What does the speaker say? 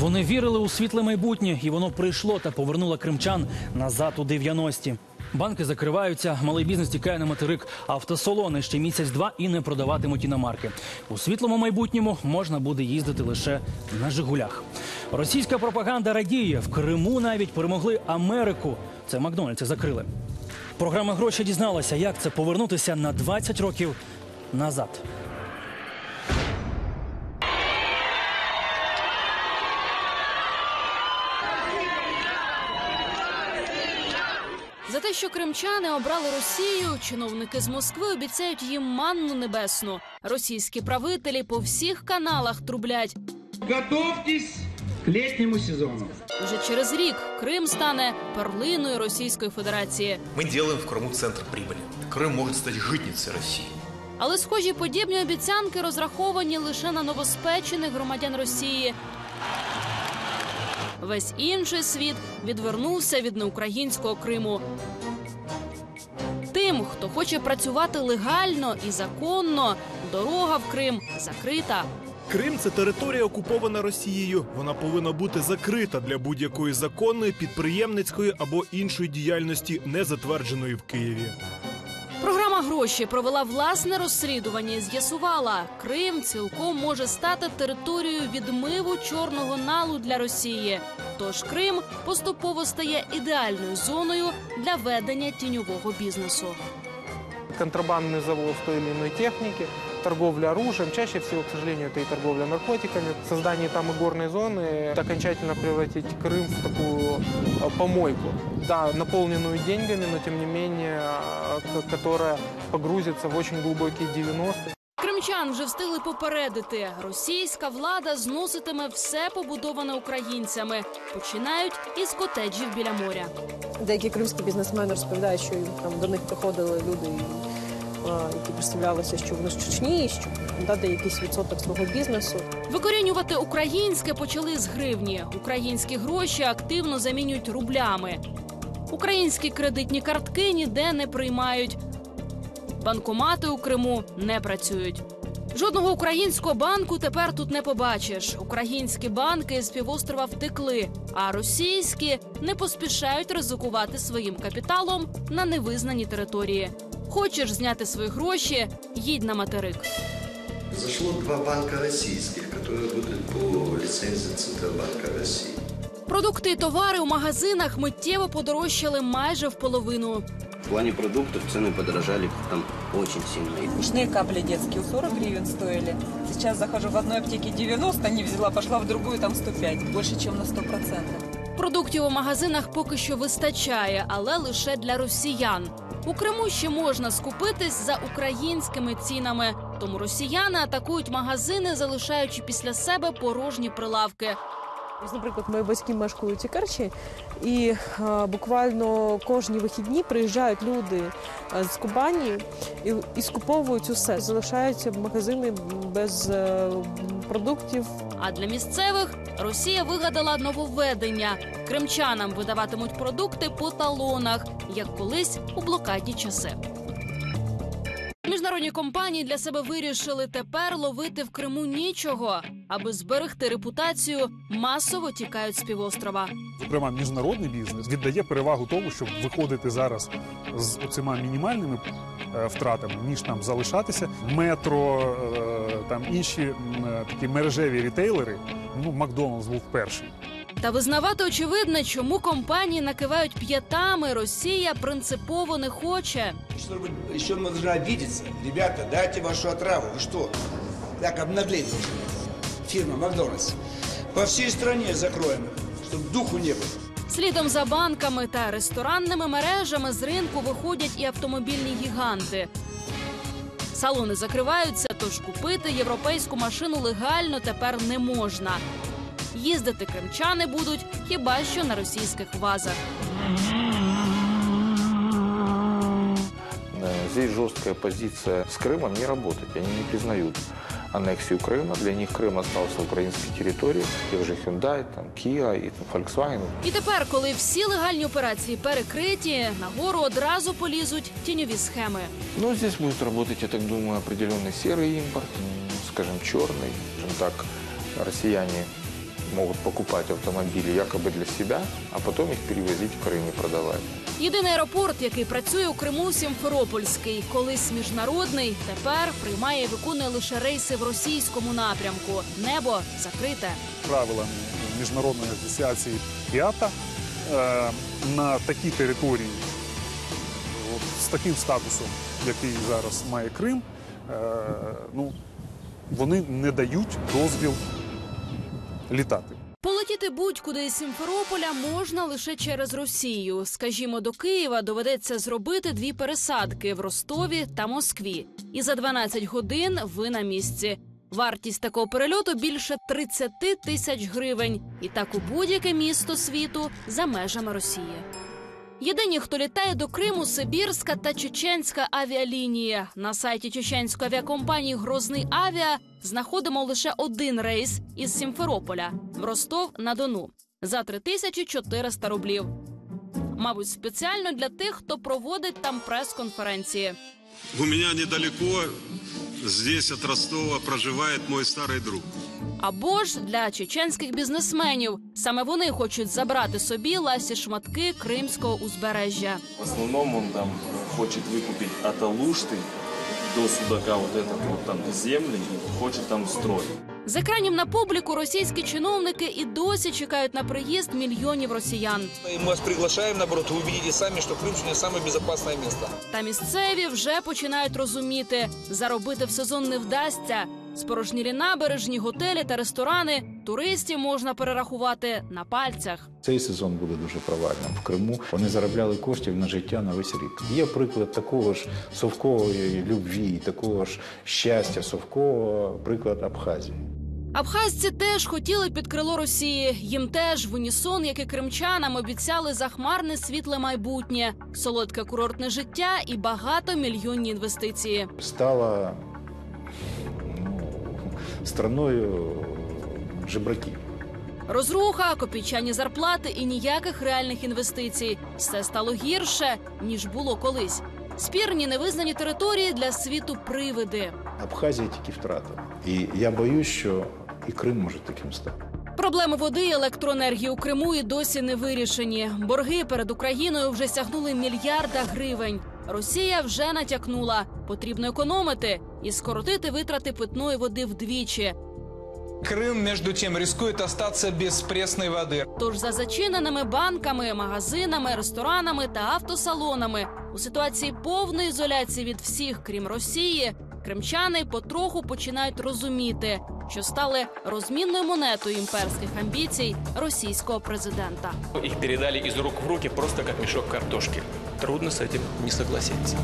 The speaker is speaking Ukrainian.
Вони вірили у світле майбутнє, і воно прийшло та повернуло кримчан назад у 90-ті. Банки закриваються, малий бізнес тікає на материк, автосалони ще місяць-два і не продаватимуть іномарки. У світлому майбутньому можна буде їздити лише на Жигулях. Російська пропаганда радіє в Криму навіть перемогли Америку. Це Макдональдси закрили. Програма гроші дізналася, як це повернутися на 20 років назад. За те, що кримчани обрали Росію, чиновники з Москви обіцяють їм манну небесну. Російські правителі по всіх каналах трублять. Готовьтесь к летнему сезону. Уже через рік Крим стане перлиною Російської Федерації. Мы делаем в Крыму центр прибыли. Крым может стать житницей России. Але схожі подібні обіцянки розраховані лише на новоспечених громадян Росії. Весь інший світ відвернувся від неукраїнського Криму. Тим, хто хоче працювати легально і законно, дорога в Крим закрита. Крим це територія окупована Росією. Вона повинна бути закрита для будь-якої законної, підприємницької або іншої діяльності, не затвердженої в Києві. Гроші провела власне розслідування і з'ясувала, Крим цілком може стати територією відмиву чорного налу для Росії. Тож Крим поступово стає ідеальною зоною для ведення тіньового бізнесу. Контрабандний завоз иной техники, торговля оружием, чаще всего, к сожалению, это и торговля наркотиками. Создание там игорной зоны это окончательно превратить Крым в такую э, помойку. Да, наполненную деньгами, но тем не менее, э, к- которая погрузится в очень глубокие 90-е. Кримчан вже встигли попередити. Російська влада зноситиме все побудоване українцями. Починають із котеджів біля моря. Деякі кримські бізнесмени розповідають, що там до них приходили люди, а, які представлялися, що вони з Чечні, що дати якийсь відсоток свого бізнесу. Викорінювати українське почали з гривні. Українські гроші активно замінюють рублями. Українські кредитні картки ніде не приймають. Банкомати у Криму не працюють. Жодного українського банку тепер тут не побачиш. Українські банки з півострова втекли, а російські не поспішають ризикувати своїм капіталом на невизнані території. Хочеш зняти свої гроші? Їдь на материк. Зашло два банка российских, которые работают по лицензии Центробанка России. Продукти і товари у магазинах миттєво подорожчали майже в половину. В плане продуктов цены подорожали там очень сильно. Ушные капли детские 40 гривен стоили. Сейчас захожу в одной аптеке 90, не взяла, пошла в другую, там 105. Больше, чем на 100%. Продуктів у магазинах поки що вистачає, але лише для росіян. У Криму ще можна скупитись за українськими цінами. Тому росіяни атакують магазини, залишаючи після себе порожні прилавки. Наприклад, мої батьки мешкають у Керчі, і а, буквально кожні вихідні приїжджають люди з Кубані і, і скуповують усе. Залишаються магазини без е, продуктів. А для місцевих Росія вигадала нововведення. Кримчанам видаватимуть продукти по талонах, як колись у блокадні часи. Міжнародні компанії для себе вирішили тепер ловити в Криму нічого, аби зберегти репутацію, масово тікають з півострова. зокрема міжнародний бізнес, віддає перевагу тому, щоб виходити зараз з оцима мінімальними е, втратами, ніж там залишатися. Метро, е, там інші е, такі мережеві рітейлери. Ну, Макдоналдс був перший. Та визнавати очевидне, чому компанії накивають п'ятами, Росія принципово не хоче. Чтобы еще нужно обидеться. Ребята, дайте вашу отраву. Вы что? Так обнаглели уже. Фирма Макдональдс. По всей стране закроем, чтобы духу не было. Слідом за банками та ресторанними мережами з ринку виходять і автомобільні гіганти. Салони закриваються, тож купити європейську машину легально тепер не можна. Їздити кримчани будуть хіба що на російських вазах. Э, Здесь жесткая позиция с Крымом не работать. Они не признают аннексию Крыма. Для них Крым остался украинской территорией. Тех же Hyundai, там, Kia и там, Volkswagen. І тепер, коли всі легальні операції перекриті, нагору одразу полізуть тіньові схеми. Но здесь будет работать, я так думаю, определенный серый импорт, м, скажем, черный. Скажем так, россияне могут покупать автомобили якобы для себя, а потом их перевозить в Крым и продавать. Єдиний аеропорт, який працює у Криму, Сімферопольський, колись міжнародний, тепер приймає і виконує лише рейси в російському напрямку. Небо закрите. правилами міжнародної асоціації ІАТА е, на такій території от, з таким статусом, який зараз має Крим, е, ну, вони не дають дозвіл літати. Полетіти будь-куди із Сімферополя можна лише через Росію. Скажімо, до Києва доведеться зробити дві пересадки в Ростові та Москві. І за 12 годин ви на місці. Вартість такого перельоту більше 30 тисяч гривень. І так у будь-яке місто світу за межами Росії. Єдині, хто літає до Криму, Сибірська та Чеченська авіалінія. На сайті чеченської авіакомпанії Грозний Авіа знаходимо лише один рейс із Сімферополя в Ростов на Дону за 3400 рублів. Мабуть, спеціально для тих, хто проводить там прес-конференції. У меня недалеко, здесь от Ростова, проживает мой старый друг. Або ж для чеченських бізнесменів. Саме вони хочуть забрати собі ласі шматки кримського узбережжя. В основном он там хочет выкупить от Алушты до Судака вот этот вот там земли и хочет там строить. З екранів на публіку російські чиновники і досі чекають на приїзд мільйонів росіян. И мы вас приглашаем, наоборот, вы увидите сами, что Крым сегодня самое безопасное место. Та місцеві вже починають розуміти, заробити в сезон не вдасться. Спорожнілі набережні, готелі та ресторани туристів можна перерахувати на пальцях. Цей сезон буде дуже провальним в Криму. Вони заробляли коштів на життя на весь рік. Є приклад такого ж совкової любві, такого ж щастя совкового, приклад Абхазії. Абхазці теж хотіли під крило Росії. Їм теж в унісон, як і кримчанам, обіцяли захмарне світле майбутнє, солодке курортне життя і багатомільйонні інвестиції. Стала страною жебраків. Розруха, копійчані зарплати і ніяких реальних інвестицій. Все стало гірше ніж було колись. Спірні невизнані території для світу привиди. Абхазія тільки втрата. І я боюсь, що і Крим може таким стати. Проблеми води і електроенергії у Криму і досі не вирішені. Борги перед Україною вже сягнули мільярда гривень. Росія вже натякнула Потрібно економити і скоротити витрати питної води вдвічі. Крым, между тем, рискует остаться без пресной воды. Тож за зачиненими банками, магазинами, ресторанами та автосалонами у ситуації повної ізоляції від всіх, крім Росії, кримчани потроху починають розуміти, що стали розмінною монетою імперських амбіцій російського президента. Их передали из рук в руки просто как мешок картошки. Трудно с этим не согласиться.